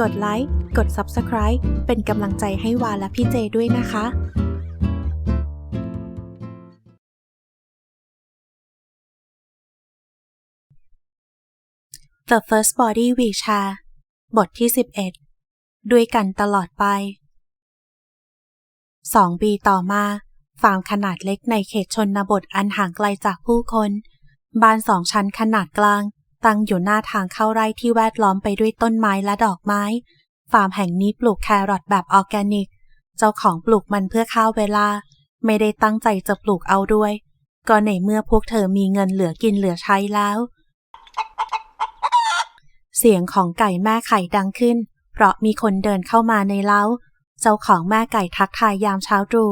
กดไลค์ กด Subscribe เป็นกำลังใจให้วาและพี่เจด้วยนะคะ The First Body We Share บทที่ 11 ด้วยกันตลอดไปสองปีต่อมา ฟาร์มขนาดเล็กในเขตชนบทอันห่างไกลจากผู้คน บ้านสองชั้นขนาดกลาง ตั้งอยู่หน้าทางเข้าไร่ที่แวดล้อมไปด้วยต้นไม้และดอกไม้ ฟาร์มแห่งนี้ปลูกแครอทแบบออร์แกนิก เจ้าของปลูกมันเพื่อข้าวเวลา ไม่ได้ตั้งใจจะปลูกเอาด้วย ก็ในเมื่อพวกเธอมีเงินเหลือกินเหลือใช้แล้ว เสียงของไก่แม่ไข่ดังขึ้น เพราะมีคนเดินเข้ามาในเล้า เจ้าของแม่ไก่ทักทายยามเช้าตรู่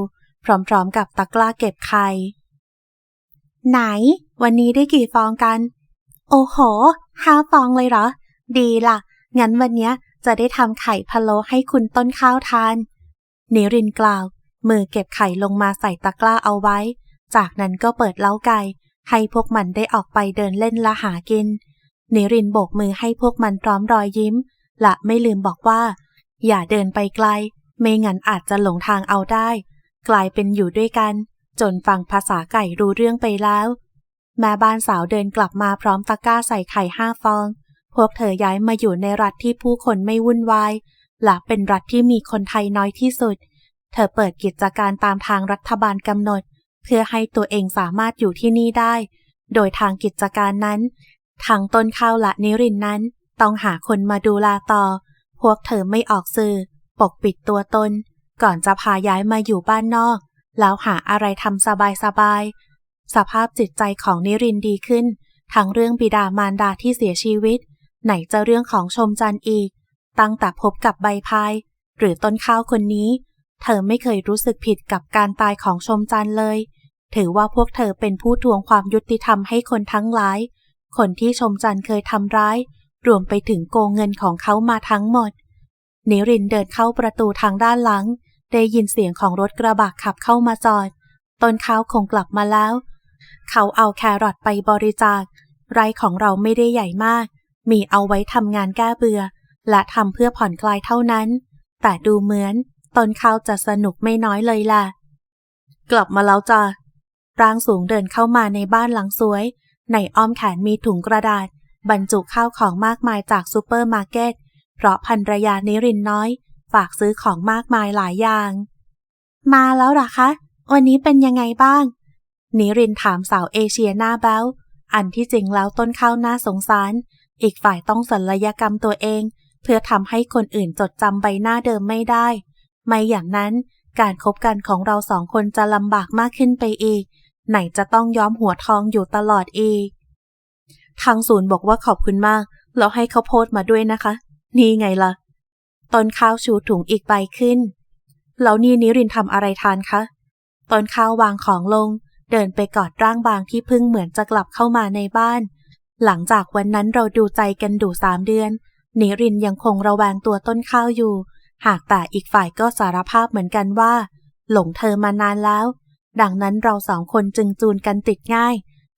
พร้อมๆกับตะกร้าเก็บไข่ไหน วันนี้ได้กี่ฟองกัน โอ้โหห้าฟองเลยเหรอ ดีล่ะ งั้นวันนี้จะได้ทำไข่พะโล้ให้คุณต้นข้าวทาน นิรินกล่าว มือเก็บไข่ลงมาใส่ตะกร้าเอาไว้ จากนั้นก็เปิดเล้าไก่ ให้พวกมันได้ออกไปเดินเล่นและหากิน นิรินโบกมือให้พวกมันพร้อมรอยยิ้ม และไม่ลืมบอกว่า อย่าเดินไปไกล ไม่งั้นอาจจะหลงทางเอาได้ กลายเป็นอยู่ด้วยกัน จนฟังภาษาไก่รู้เรื่องไปแล้ว แม่บ้านสาวเดินกลับมาพร้อมตะกร้าใส่ไข่ห้าฟอง พวกเธอย้ายมาอยู่ในรัฐที่ผู้คนไม่วุ่นวาย และเป็นรัฐที่มีคนไทยน้อยที่สุด เธอเปิดกิจการตามทางรัฐบาลกำหนด เพื่อให้ตัวเองสามารถอยู่ที่นี่ได้ โดยทางกิจการนั้น ทางต้นข้าวและนิรินนั้น ต้องหาคนมาดูแลต่อ พวกเธอไม่ออกสื่อ ปกปิดตัวตน ก่อนจะพาย้ายมาอยู่บ้านนอก แล้วหาอะไรทำสบายๆ สภาพจิตใจของนิรินดีขึ้น ทั้งเรื่องบิดามารดาที่เสียชีวิต ไหนจะเรื่องของชมจันทร์อีก ตั้งแต่พบกับใบพาย หรือต้นข้าวคนนี้ เธอไม่เคยรู้สึกผิดกับการตายของชมจันทร์เลย ถือว่าพวกเธอเป็นผู้ทวงความยุติธรรมให้คนทั้งหลาย คนที่ชมจันทร์เคยทำร้าย รวมไปถึงโกงเงินของเขามาทั้งหมด นิรินเดินเข้าประตูทางด้านหลัง ได้ยินเสียงของรถกระบะขับเข้ามาจอดต้นข้าวคงกลับมาแล้ว เขาเอาแครอทไปบริจาค ไรของเราไม่ได้ใหญ่มาก มีเอาไว้ทำงานแก้เบื่อ และทำเพื่อผ่อนคลายเท่านั้น แต่ดูเหมือนต้นข้าจะสนุกไม่น้อยเลยล่ะ กลับมาแล้วจ้ะร่างสูงเดินเข้ามาในบ้านหลังสวย ในอ้อมแขนมีถุงกระดาษ บรรจุข้าวของมากมายจากซูเปอร์มาร์เก็ต เพราะภรรยานิรินน้อย ฝากซื้อของมากมายหลายอย่าง มาแล้วหรอคะ วันนี้เป็นยังไงบ้าง นิรินถามสาวเอเชียหน้าแบ้ว อันที่จริงแล้วต้นข้าวน่าสงสาร อีกฝ่ายต้องศัลยกรรมตัวเอง เพื่อทำให้คนอื่นจดจำใบหน้าเดิมไม่ได้ ไม่อย่างนั้นการคบกันของเราสองคนจะลำบากมากขึ้นไปอีก ไหนจะต้องย้อมหัวทองอยู่ตลอดอีก ทางศูนย์บอกว่าขอบคุณมาก แล้วให้เขาโพดมาด้วยนะคะ นี่ไงล่ะ ต้นข้าวชูถุงอีกใบขึ้น แล้วนี่นิรินทำอะไรทานคะ ต้นข้าววางของลง เดินไปกอดร่างบางที่พิ่งเหมือนจะกลับเข้ามาในบ้าน หลังจากวันนั้นเราดูใจกันดูสามเดือนนิรินยังคงระแวงตัวต้นข้าวอยู่ หากแต่อีกฝ่ายก็สารภาพเหมือนกันว่า หลงเธอมานานแล้ว ดังนั้นเราสองคนจึงจูนกันติดง่าย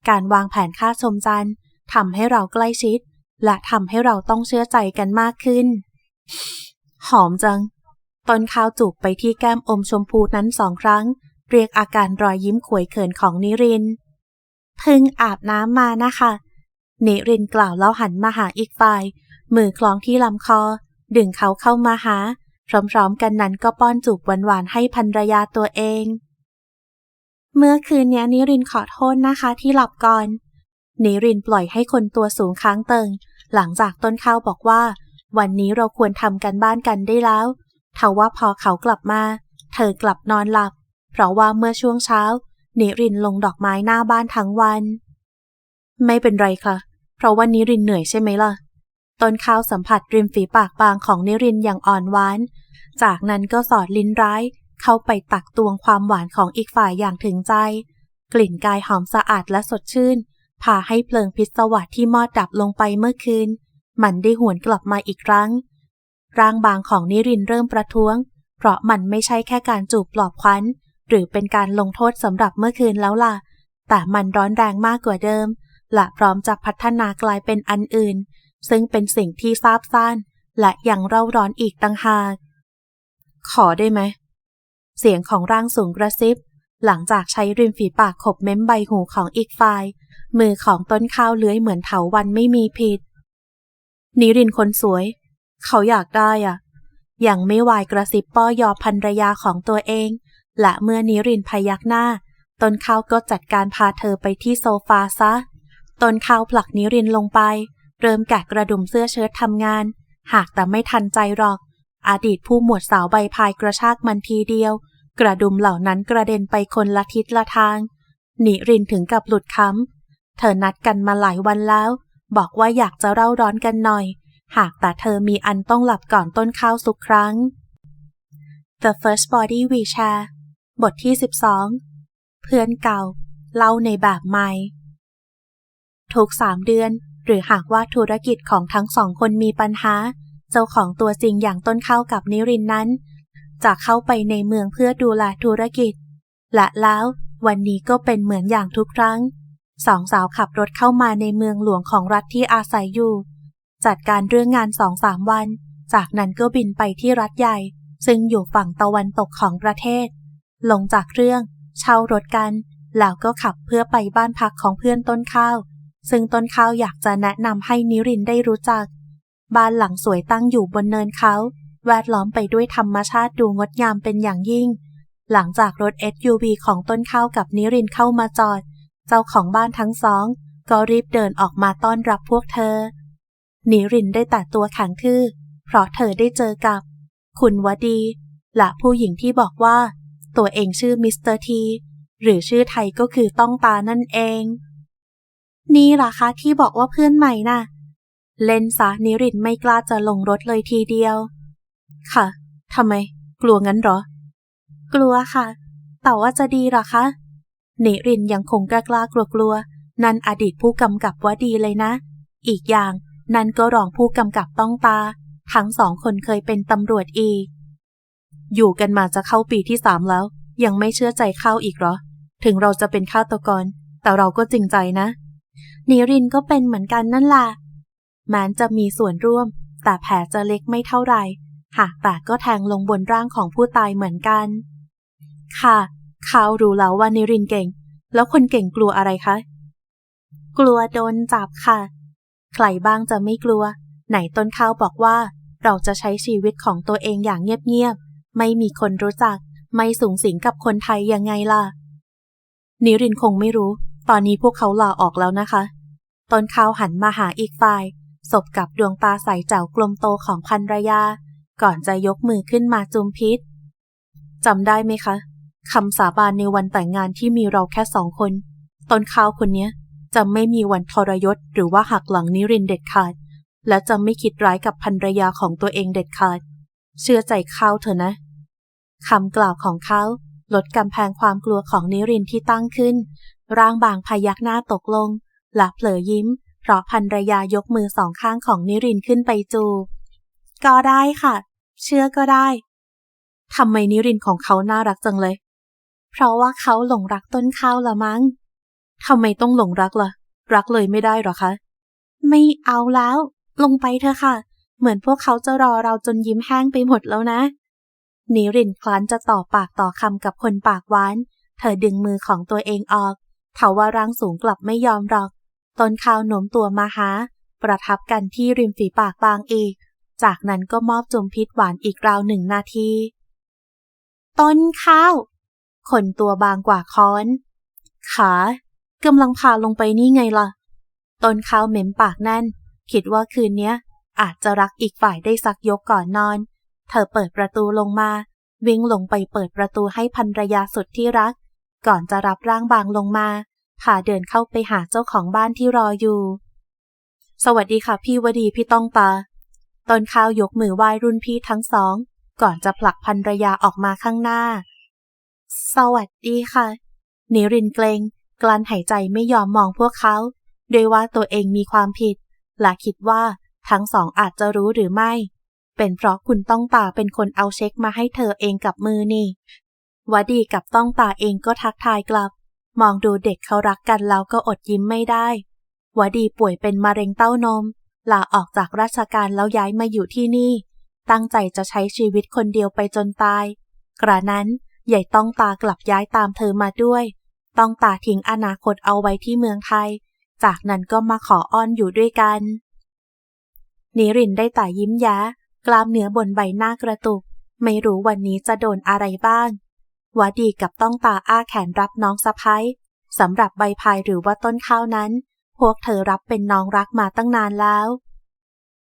การวางแผนฆ่าชมจันทร์ทำให้เราใกล้ชิด และทำให้เราต้องเชื่อใจกันมากขึ้น หอมจัง ต้นข้าวจูบไปที่แก้มอมชมพูนั้นสองครั้ง เรียกอาการรอยยิ้มขวยเขินของนิรินเพึ่งอาบน้ำมานะคะ นิรินกล่าวแล้วหันมาหาอีกฝ่าย มือคล้องที่ลำคอ ดึงเขาเข้ามาหา พร้อมๆกันนั้นก็ป้อนจูบหวานๆให้ภรรยาตัวเอง เมื่อคืนนี้นิรินขอโทษนะคะที่หลับก่อนนิรินปล่อยให้คนตัวสูงค้างเติง หลังจากต้นข้าวบอกว่า วันนี้เราควรทำกันบ้านกันได้แล้วทว่าพอเขากลับมา เธอกลับนอนหลับ เพราะว่าเมื่อช่วงเช้า นิรินลงดอกไม้หน้าบ้านทั้งวัน ไม่เป็นไรค่ะ เพราะว่านิรินเหนื่อยใช่ไหมล่ะ ต้นข้าวสัมผัสริมฝีปากบางของนิรินอย่างอ่อนหวาน จากนั้นก็สอดลิ้นร้าย เข้าไปตักตวงความหวานของอีกฝ่ายอย่างถึงใจ กลิ่นกายหอมสะอาดและสดชื่น พาให้เพลิงพิศวาสที่มอดดับลงไปเมื่อคืน มันได้หวนกลับมาอีกครั้ง ร่างบางของนิรินเริ่มประท้วง เพราะมันไม่ใช่แค่การจูบปลอบขวัญ หรือเป็นการลงโทษสำหรับเมื่อคืนแล้วล่ะ แต่มันร้อนแรงมากกว่าเดิม และพร้อมจะพัฒนากลายเป็นอันอื่น ซึ่งเป็นสิ่งที่ซาบซ่านและยังเร่าร้อนอีกต่างหาก ขอได้ไหม เสียงของร่างสูงกระซิบ หลังจากใช้ริมฝีปากขบเม้มใบหูของอีกฝ่าย มือของต้นข้าวเลื้อยเหมือนเถาวันไม่มีผิด นิรินคนสวย เขาอยากได้อะ ยังไม่วายกระซิบป้อยอพันรยาของตัวเอง และเมื่อนิรินพยักหน้าต้นข้าวก็จัดการพาเธอไปที่โซฟาซะต้นข้าวผลักนิรินลงไป เริ่มแกะกระดุมเสื้อเชิ้ตทำงาน หากแต่ไม่ทันใจหรอก อดีตผู้หมวดสาวใบพายกระชากมันทีเดียว กระดุมเหล่านั้นกระเด็นไปคนละทิศละทาง นิรินถึงกับหลุดคำเธอนัดกันมาหลายวันแล้ว บอกว่าอยากจะเร่าร้อนกันหน่อย หากแต่เธอมีอันต้องหลับก่อนต้นข้าวสุกครั้ง The First Body We Share บทที่ 12 เพื่อนเก่า เล่าในแบบใหม่ ทุกสามเดือน หรือหากว่าธุรกิจของทั้งสองคนมีปัญหา เจ้าของตัวจริงอย่างต้นเข้ากับนิรินนั้น จะเข้าไปในเมืองเพื่อดูแลธุรกิจ และแล้ววันนี้ก็เป็นเหมือนอย่างทุกครั้ง สองสาวขับรถเข้ามาในเมืองหลวงของรัฐที่อาศัยอยู่ จัดการเรื่องงานสองสามวัน จากนั้นก็บินไปที่รัฐใหญ่ ซึ่งอยู่ฝั่งตะวันตกของประเทศ ลงจากเครื่องเช่ารถกัน แล้วก็ขับเพื่อไปบ้านพักของเพื่อนต้นข้าว ซึ่งต้นข้าวอยากจะแนะนำให้นิรินได้รู้จัก บ้านหลังสวยตั้งอยู่บนเนินเขา แวดล้อมไปด้วยธรรมชาติดูงดงามเป็นอย่างยิ่ง หลังจากรถ SUV ของต้นข้าวกับนิรินเข้ามาจอด เจ้าของบ้านทั้งสอง ก็รีบเดินออกมาต้อนรับพวกเธอ นิรินได้แต่ตัวแข็งทื่อ เพราะเธอได้เจอกับ คุณวดี และผู้หญิงที่บอกว่า ตัวเองชื่อมิสเตอร์ทีหรือชื่อไทยก็คือต้องตานั่นเอง นี่ล่ะคะที่บอกว่าเพื่อนใหม่น่ะ เล่นซะนิรินไม่กล้าจะลงรถเลยทีเดียว ค่ะทำไม กลัวงั้นหรอ กลัวค่ะ แต่ว่าจะดีหรอคะนิรินยังคงกล้ากล้ากลัวกลัวนั่นอดีตผู้กำกับว่าดีเลยนะ อีกอย่างนั่นก็รองผู้กำกับต้องตา ทั้งสองคนเคยเป็นตำรวจอีก อยู่กันมาจะเข้าปีที่สามแล้ว ยังไม่เชื่อใจเข้าอีกเหรอ ถึงเราจะเป็นฆาตกร แต่เราก็จริงใจนะ นิรินก็เป็นเหมือนกันนั่นล่ะแม้นจะมีส่วนร่วม แต่แผลจะเล็กไม่เท่าไหร่หากแต่ก็แทงลงบนร่างของผู้ตายเหมือนกัน ค่ะ เขารู้แล้วว่านิรินเก่ง แล้วคนเก่งกลัวอะไรคะ กลัวโดนจับค่ะ ใครบ้างจะไม่กลัว ไหนต้นข้าวบอกว่า เราจะใช้ชีวิตของตัวเองอย่างเงียบๆ ไม่มีคนรู้จัก ไม่สูงสิงกับคนไทยยังไงล่ะ นิรินคงไม่รู้ ตอนนี้พวกเขาลาออกแล้วนะคะ ตนข้าวหันมาหาอีกฝ่าย สบกับดวงตาใสแจ๋วกลมโตของพันรยา ก่อนจะยกมือขึ้นมาจุมพิษจำได้ไหมคะคำสาบานในวันแต่งงานที่มีเราแค่สองคน ตนข้าวคนเนี้ยจะไม่มีวันทรยศหรือว่าหักหลังนิรินเด็ดขาด และจะไม่คิดร้ายกับภรรยาของตัวเองเด็ดขาด เชื่อใจเขาเถอะนะคำกล่าวของเขาลดกำแพงความกลัวของนิรินที่ตั้งขึ้น ร่างบางพยักหน้าตกลงและเผลอยิ้ม เพราะภรรยายกมือสองข้างของนิรินขึ้นไปจูบก็ได้ค่ะ เชื่อก็ได้ทำไมนิรินของเขาน่ารักจังเลย เพราะว่าเขาหลงรักต้นข้าวละมั้งทำไมต้องหลงรักล่ะ รักเลยไม่ได้หรอคะ ไม่เอาแล้ว ลงไปเถอะค่ะ เหมือนพวกเขาจะรอเราจนยิ้มแห้งไปหมดแล้วนะ นิรินคลานจะต่อปากต่อคำกับคนปากหวาน เธอดึงมือของตัวเองออกเทว่าร่างสูงกลับไม่ยอมหรอก ต้นข้าวโน้มตัวมาหา ประทับกันที่ริมฝีปากบางอีก จากนั้นก็มอบจมพิษหวานอีกราวหนึ่งนาที ต้นข้าว คนตัวบางกว่าค้อน ขากำลังพาลงไปนี่ไงล่ะ ต้นข้าวเหม็มปากแน่น คิดว่าคืนเนี้ย อาจจะรักอีกฝ่ายได้สักยกก่อนนอน เธอเปิดประตูลงมา วิ่งลงไปเปิดประตูให้ภรรยาสุดที่รัก ก่อนจะรับร่างบางลงมาพาเดินเข้าไปหาเจ้าของบ้านที่รออยู่ สวัสดีค่ะพี่วดีพี่ต้องตาต้นข้าวยกมือไหว้รุ่นพี่ทั้งสอง ก่อนจะผลักภรรยาออกมาข้างหน้า สวัสดีค่ะ นิรินเกรงกลั้นหายใจไม่ยอมมองพวกเขา โดยว่าตัวเองมีความผิด และคิดว่า ทั้งสองอาจจะรู้หรือไม่ เป็นเพราะคุณต้องตาเป็นคนเอาเช็คมาให้เธอเองกับมือนี่วดีกับต้องตาเองก็ทักทายกลับ มองดูเด็กเขารักกันแล้วก็อดยิ้มไม่ได้วดีป่วยเป็นมะเร็งเต้านม ลาออกจากราชการแล้วย้ายมาอยู่ที่นี่ ตั้งใจจะใช้ชีวิตคนเดียวไปจนตาย กระนั้นใหญ่ต้องตากลับย้ายตามเธอมาด้วย ต้องตาทิ้งอนาคตเอาไว้ที่เมืองไทย จากนั้นก็มาขออ้อนอยู่ด้วยกัน นิรินได้แต่ยิ้มแย้กล้ามเนื้อบนใบหน้ากระตุก ไม่รู้วันนี้จะโดนอะไรบ้างวดีกับต้องตาอ้าแขนรับน้องสะพ้ายสำหรับใบพายหรือว่าต้นข้าวนั้น พวกเธอรับเป็นน้องรักมาตั้งนานแล้ว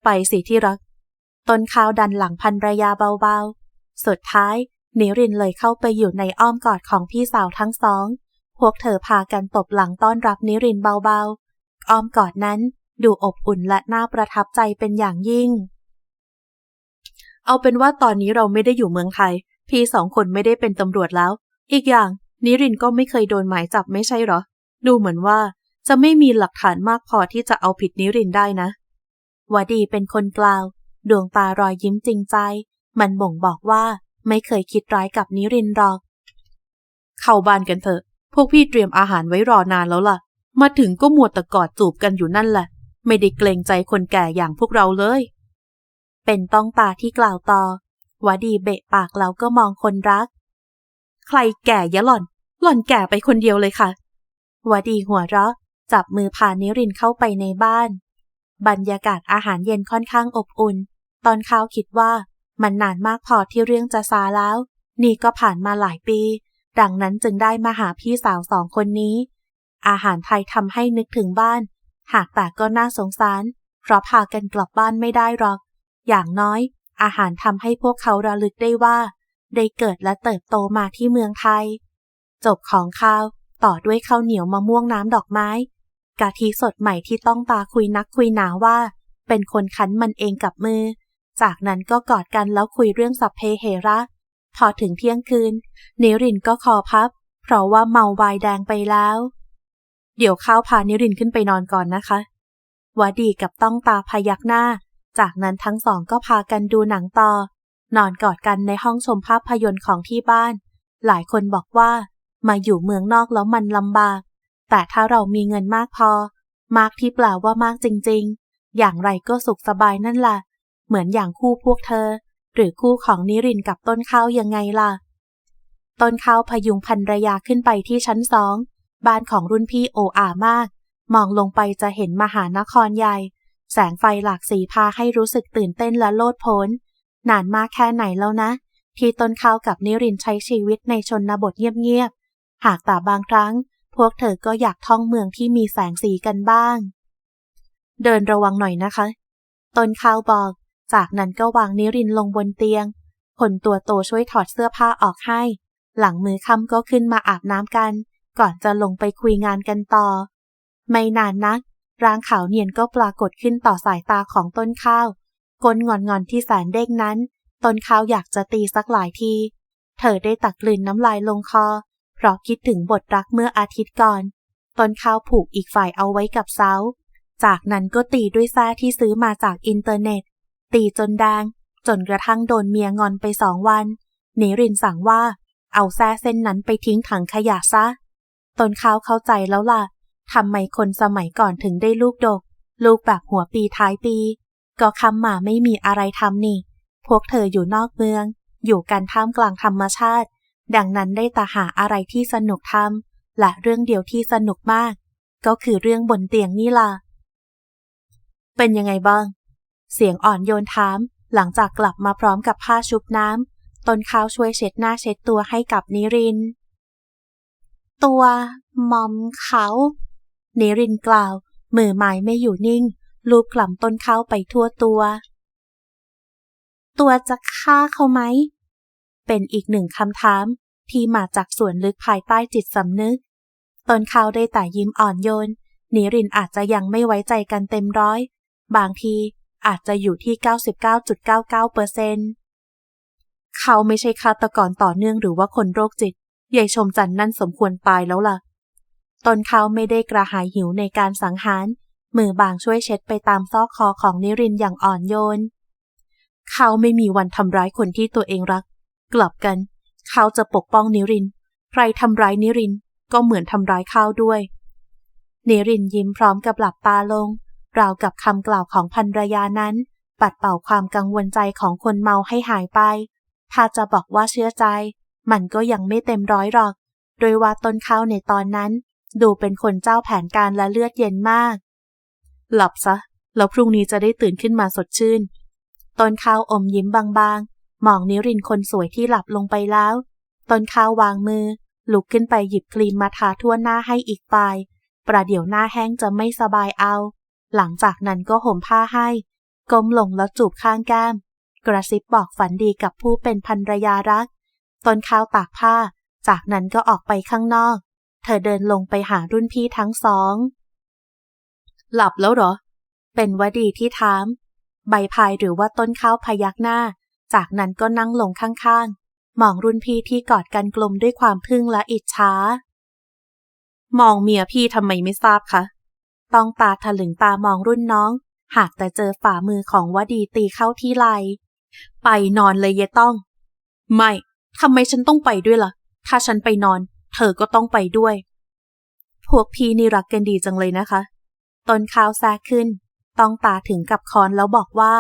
ไปสิที่รัก ต้นข้าวดันหลังพันรยาเบาๆ สุดท้ายนิรินเลยเข้าไปอยู่ในอ้อมกอดของพี่สาวทั้งสอง พวกเธอพากันตบหลังต้อนรับนิรินเบาๆ อ้อมกอดนั้น ดูอบอุ่นและน่าประทับใจเป็นอย่างยิ่ง เอาเป็นว่าตอนนี้เราไม่ได้อยู่เมืองไทย พี่สองคนไม่ได้เป็นตำรวจแล้ว อีกอย่าง นิรินก็ไม่เคยโดนหมายจับไม่ใช่หรอ ดูเหมือนว่าจะไม่มีหลักฐานมากพอที่จะเอาผิดนิรินได้นะวดีเป็นคนกล่าว ดวงตารอยยิ้มจริงใจ มันบ่งบอกว่าไม่เคยคิดร้ายกับนิรินหรอก เข้าบ้านกันเถอะ พวกพี่เตรียมอาหารไว้รอนานแล้วล่ะ มาถึงก็มัวแต่กอดจูบกันอยู่นั่นแหละ ไม่ได้เกรงใจคนแก่อย่างพวกเราเลย เป็นต้องตาที่กล่าวต่อวดีเบะปากแล้วก็มองคนรัก ใครแก่ยะหล่อน หล่อนแก่ไปคนเดียวเลยค่ะวดีหัวเราะ จับมือพานิรินเข้าไปในบ้าน บรรยากาศอาหารเย็นค่อนข้างอบอุ่น ตอนข้าวคิดว่ามันนานมากพอที่เรื่องจะซาแล้ว นี่ก็ผ่านมาหลายปี ดังนั้นจึงได้มาหาพี่สาวสองคนนี้ อาหารไทยทำให้นึกถึงบ้าน หากแต่ก็น่าสงสาร เพราะพากันกลับบ้านไม่ได้หรอก อย่างน้อย อาหารทำให้พวกเขาระลึกได้ว่า ได้เกิดและเติบโตมาที่เมืองไทย จบของข้าวต่อด้วยข้าวเหนียวมะม่วงน้ำดอกไม้ กะทิสดใหม่ที่ต้องตาคุยนักคุยหนาว่า เป็นคนคั้นมันเองกับมือ จากนั้นก็กอดกันแล้วคุยเรื่องสัพเพเหระ พอถึงเที่ยงคืนนิรินก็คอพับ เพราะว่าเมาวายแดงไปแล้ว เดี๋ยวข้าวพานิรินขึ้นไปนอนก่อนนะคะวดีกับต้องตาพยักหน้า จากนั้นทั้งสองก็พากันดูหนังต่อ นอนกอดกันในห้องชมภาพยนตร์ของที่บ้าน หลายคนบอกว่า มาอยู่เมืองนอกแล้วมันลำบาก แต่ถ้าเรามีเงินมากพอ มากที่เปล่าว่ามากจริง ๆ อย่างไรก็สุขสบายนั่นแหละเหมือนอย่างคู่พวกเธอ หรือคู่ของนิรินกับต้นข้าวยังไงล่ะ ต้นข้าวพยุงพันรยาขึ้นไปที่ชั้นสอง บ้านของรุ่นพี่โออามาก มองลงไปจะเห็นมหานครใหญ่ แสงไฟหลากสีพาให้รู้สึกตื่นเต้นและโลดโผนนานมากแค่ไหนแล้วนะ ที่ต้นข้าวกับนิรินใช้ชีวิตในชนบทเงียบๆ หากแต่บางครั้ง พวกเธอก็อยากท่องเมืองที่มีแสงสีกันบ้าง เดินระวังหน่อยนะคะ ต้นข้าวบอก จากนั้นก็วางนิรินลงบนเตียงคนตัวโตช่วยถอดเสื้อผ้าออกให้ หลังมือค่ำก็ขึ้นมาอาบน้ำกัน ก่อนจะลงไปคุยงานกันต่อ ไม่นานนัก ร่างขาวเนียนก็ปรากฏขึ้นต่อสายตาของต้นข้าวก้นงอนงอนที่แสนเด้งนั้น ต้นข้าวอยากจะตีสักหลายที เธอได้ตักกลืนน้ำลายลงคอ เพราะคิดถึงบทรักเมื่ออาทิตย์ก่อน ต้นข้าวผูกอีกฝ่ายเอาไว้กับเสา จากนั้นก็ตีด้วยแส้ที่ซื้อมาจากอินเทอร์เน็ต ตีจนแดง จนกระทั่งโดนเมียงอนไปสองวันเนรินสั่งว่า เอาแส้เส้นนั้นไปทิ้งถังขยะซะ ตนข้าวเข้าใจแล้วล่ะทำไมคนสมัยก่อนถึงได้ลูกดก ลูกแบบหัวปีท้ายปี ก็คำหมาไม่มีอะไรทำนี่ พวกเธออยู่นอกเมือง อยู่กันท่ามกลางธรรมชาติ ดังนั้นได้แต่หาอะไรที่สนุกทำและเรื่องเดียวที่สนุกมาก ก็คือเรื่องบนเตียงนี่ล่ะ เป็นยังไงบ้าง เสียงอ่อนโยนถาม หลังจากกลับมาพร้อมกับผ้าชุบน้ำตนข้าวช่วยเช็ดหน้าเช็ดตัวให้กับนิริน ตัวมอมเขานิรินกล่าว มือไม้ไม่อยู่นิ่ง ลูบกล่ำต้นเขาไปทั่วตัว ตัวจะฆ่าเขาไหม เป็นอีกหนึ่งคำถามที่มาจากส่วนลึกภายใต้จิตสำนึก ต้นเขาได้แต่ยิ้มอ่อนโยนนิรินอาจจะยังไม่ไว้ใจกันเต็มร้อย บางทีอาจจะอยู่ที่ 99.99%เปอร์เซ็นต์เขาไม่ใช่ฆาตกรต่อเนื่องหรือว่าคนโรคจิต ยายชมจันนั่นสมควรตายแล้วล่ะ ตนเขาไม่ได้กระหายหิวในการสังหาร มือบางช่วยเช็ดไปตามซอกคอของนิรินอย่างอ่อนโยน เขาไม่มีวันทำร้ายคนที่ตัวเองรัก กลับกัน เขาจะปกป้องนิริน ใครทำร้ายนิรินก็เหมือนทำร้ายเขาด้วย นิรินยิ้มพร้อมกับหลับตาลง ราวกับคำกล่าวของภรรยานั้น ปัดเป่าความกังวลใจของคนเมาให้หายไป ถ้าจะบอกว่าเชื่อใจ มันก็ยังไม่เต็มร้อยหรอก โดยว่าต้นข้าวในตอนนั้น ดูเป็นคนเจ้าแผนการและเลือดเย็นมาก หลับซะ แล้วพรุ่งนี้จะได้ตื่นขึ้นมาสดชื่น ต้นข้าวอมยิ้มบางๆ มองนิรินคนสวยที่หลับลงไปแล้ว ต้นข้าววางมือ ลุกขึ้นไปหยิบครีมมาทาทั่วหน้าให้อีกฝ่าย ประเดี๋ยวหน้าแห้งจะไม่สบายเอา หลังจากนั้นก็ห่มผ้าให้ก้มลงแล้วจูบข้างแก้ม กระซิบบอกฝันดีกับผู้เป็นภรรยารัก ตนข้าวตากผ้า จากนั้นก็ออกไปข้างนอก เธอเดินลงไปหารุ่นพี่ทั้งสอง หลับแล้วเหรอ เป็นวดีที่ถาม ใบพายหรือว่าต้นข้าวพยักหน้า จากนั้นก็นั่งลงข้างๆ มองรุ่นพี่ที่กอดกันกลมด้วยความพึ่งและอิจฉามองเมียพี่ทำไมไม่ทราบคะ ต้องตาถลึงตามองรุ่นน้อง หากแต่เจอฝ่ามือของวดีตีเข้าที่ไหล ไปนอนเลยเยต้อง ไม่ ทำไมฉันต้องไปด้วยล่ะ ถ้าฉันไปนอน เธอก็ต้องไปด้วย พวกพี่นี่รักกันดีจังเลยนะคะ ตนข้าวแซกขึ้น ต้องตาถึงกับคอนแล้วบอกว่า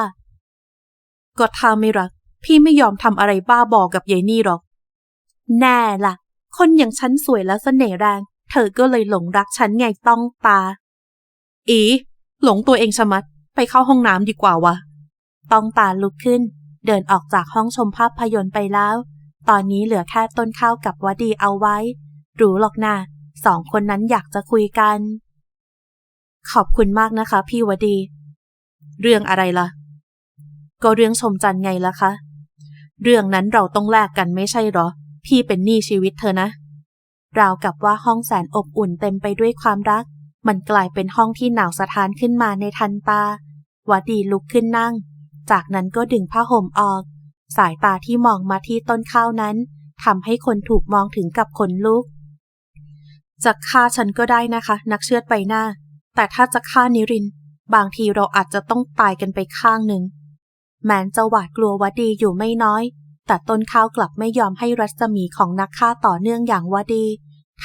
ก็ถ้าไม่รัก พี่ไม่ยอมทำอะไรบ้าบอกับยายนี่หรอก แน่ล่ะ คนอย่างฉันสวยและเสน่ห์แรง เธอก็เลยหลงรักฉันไงต้องตา อี หลงตัวเองชะมัด ไปเข้าห้องน้ำดีกว่าวะต้องตาลุกขึ้น เดินออกจากห้องชมภาพยนตร์ไปแล้ว ตอนนี้เหลือแค่ต้นข้าวกับวดีเอาไว้ รู้หรอกนะสองคนนั้นอยากจะคุยกัน ขอบคุณมากนะคะ พี่วดี เรื่องอะไรล่ะ ก็เรื่องชมจันไงล่ะคะ เรื่องนั้นเราต้องแลกกันไม่ใช่หรอ พี่เป็นหนี้ชีวิตเธอนะ ราวกับว่าห้องแสนอบอุ่นเต็มไปด้วยความรัก มันกลายเป็นห้องที่หนาวสะท้านขึ้นมาในทันตาวดีลุกขึ้นนั่ง จากนั้นก็ดึงผ้าห่มออก สายตาที่มองมาที่ต้นข้าวนั้นทำให้คนถูกมองถึงกับขนลุกจะฆ่าฉันก็ได้นะคะ นักเชือดใบหน้า แต่ถ้าจะฆ่านิริน บางทีเราอาจจะต้องตายกันไปข้างหนึ่ง แมนจะหวาดกลัววดีอยู่ไม่น้อย แต่ต้นข้าวกลับไม่ยอมให้รัศมีของนักฆ่าต่อเนื่องอย่างวดี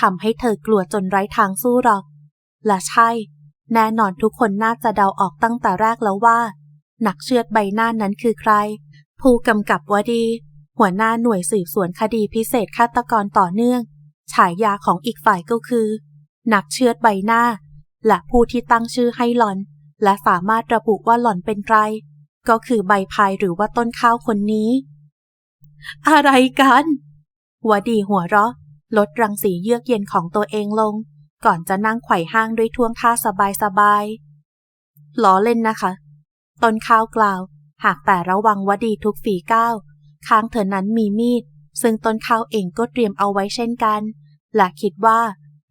ทำให้เธอกลัวจนไร้ทางสู้หรอก และใช่ แน่นอนทุกคนน่าจะเดาออกตั้งแต่แรกแล้วว่า นักเชือดใบหน้านั้นคือใคร ผู้กำกับวดี หัวหน้าหน่วยสืบสวนคดีพิเศษฆาตกรต่อเนื่อง ฉายาของอีกฝ่ายก็คือ นักเชือดใบหน้า และผู้ที่ตั้งชื่อให้หล่อน และสามารถระบุว่าหล่อนเป็นใคร ก็คือใบพายหรือว่าต้นข้าวคนนี้ อะไรกัน วดีหัวเราะ ลดรังสีเยือกเย็นของตัวเองลง ก่อนจะนั่งไขว่ห้างด้วยท่วงท่าสบายๆล้อเล่นนะคะ ต้นข้าวกล่าว หากแต่ระวังวดีทุกฝีก้าวข้างเธอนั้นมีมีด ซึ่งต้นข้าวเองก็เตรียมเอาไว้เช่นกัน และคิดว่า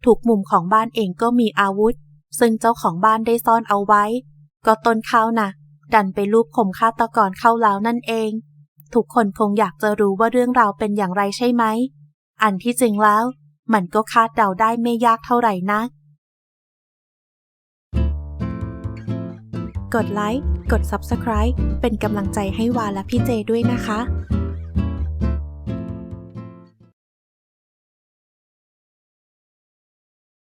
ทุกมุมของบ้านเองก็มีอาวุธ ซึ่งเจ้าของบ้านได้ซ่อนเอาไว้ ก็ต้นข้าวนะ่ะ ดันไปลูบข่มฆาตกรเข้าแล้วนั่นเอง ทุกคนคงอยากจะรู้ว่าเรื่องราวเป็นอย่างไรใช่ไหม อันที่จริงแล้ว มันก็คาดเดาได้ไม่ยากเท่าไหร่นัก กดไลค์ กด Subscribe เป็นกำลังใจให้วาและพี่เจด้วยนะคะ